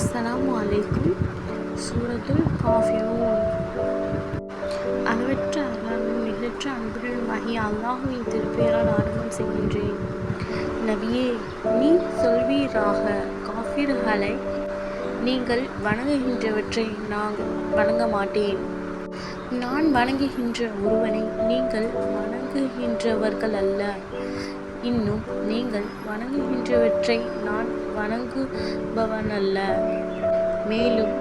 அஸ்ஸலாமு அலைக்கும். சூரத்துல் காஃபிரூன். அளவற்ற அருளாளனும் நிகழற்ற அன்புடனுமாகிய அல்லாஹுவின் திருப்பெயரால் ஆரம்பம் செய்கின்றேன். நபியே நீ சொல்வீராக காஃபிர்களை நீங்கள் வணங்குகின்றவற்றை நான் வணங்க மாட்டேன். நான் வணங்குகின்ற ஒருவனை நீங்கள் வணங்குகின்றவர்கள் அல்ல இன்னும் நீங்கள் வணங்குகின்றவற்றை நான் வணங்குபவனல்ல. மேலும்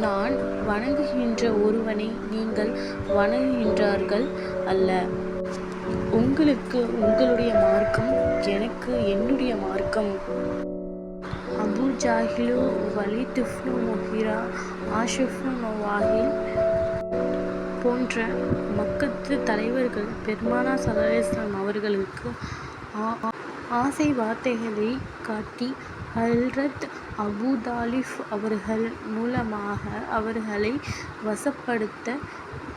நான் வணங்குகின்ற ஒருவனை நீங்கள் வணங்குகின்றார்கள் அல்ல. உங்களுக்கு உங்களுடைய மார்க்கம் எனக்கு என்னுடைய மார்க்கம். அபு ஜாஹிலு வலித் இப்னு முஹிரா ஆஷிஃப்னு நோவாஹில் போன்ற மக்கத்து தலைவர்கள் பெருமானா சல்லாஸ்லாம் அவர்களுக்கு ஆ- ஆசை வார்த்தைகளை காட்டி ஹல்ரத் அபூ அவர்கள் மூலமாக அவர்களை வசப்படுத்த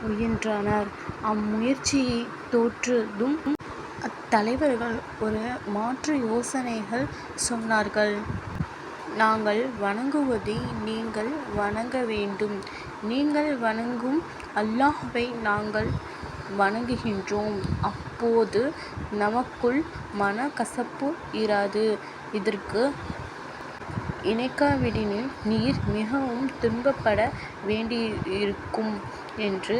முயன்றனர். அம்முயற்சியை தோற்றதும் அத்தலைவர்கள் ஒரு மாற்று யோசனைகள் சொன்னார்கள். நாங்கள் வணங்குவதை நீங்கள் வணங்க வேண்டும். நீங்கள் வணங்கும் அல்லாஹ்வை நாங்கள் வணங்குகின்றோம். அப்போது நமக்குள் மனக்கசப்பு இராது. இதற்கு இணைக்காவிடினில் நீர் மிகவும் துன்பப்பட வேண்டியிருக்கும் என்று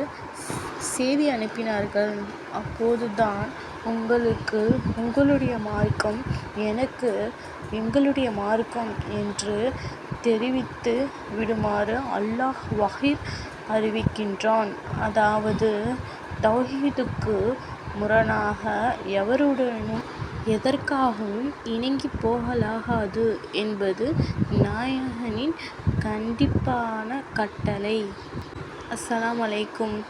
செய்தி அனுப்பினார்கள். அப்போதுதான் உங்களுக்கு உங்களுடைய மார்க்கம் எனக்கு எங்களுடைய மார்க்கம் என்று தெரிவித்து விடுமாறு அல்லாஹ் வஹீர் அறிவிக்கின்றான். அதாவது தௌஹீதுக்கு முரணாக எவருடனும் எதற்காகவும் இணங்கிப் போகலாகாது என்பது நாயகனின் கண்டிப்பான கட்டளை. அஸ்ஸலாமு அலைக்கும்.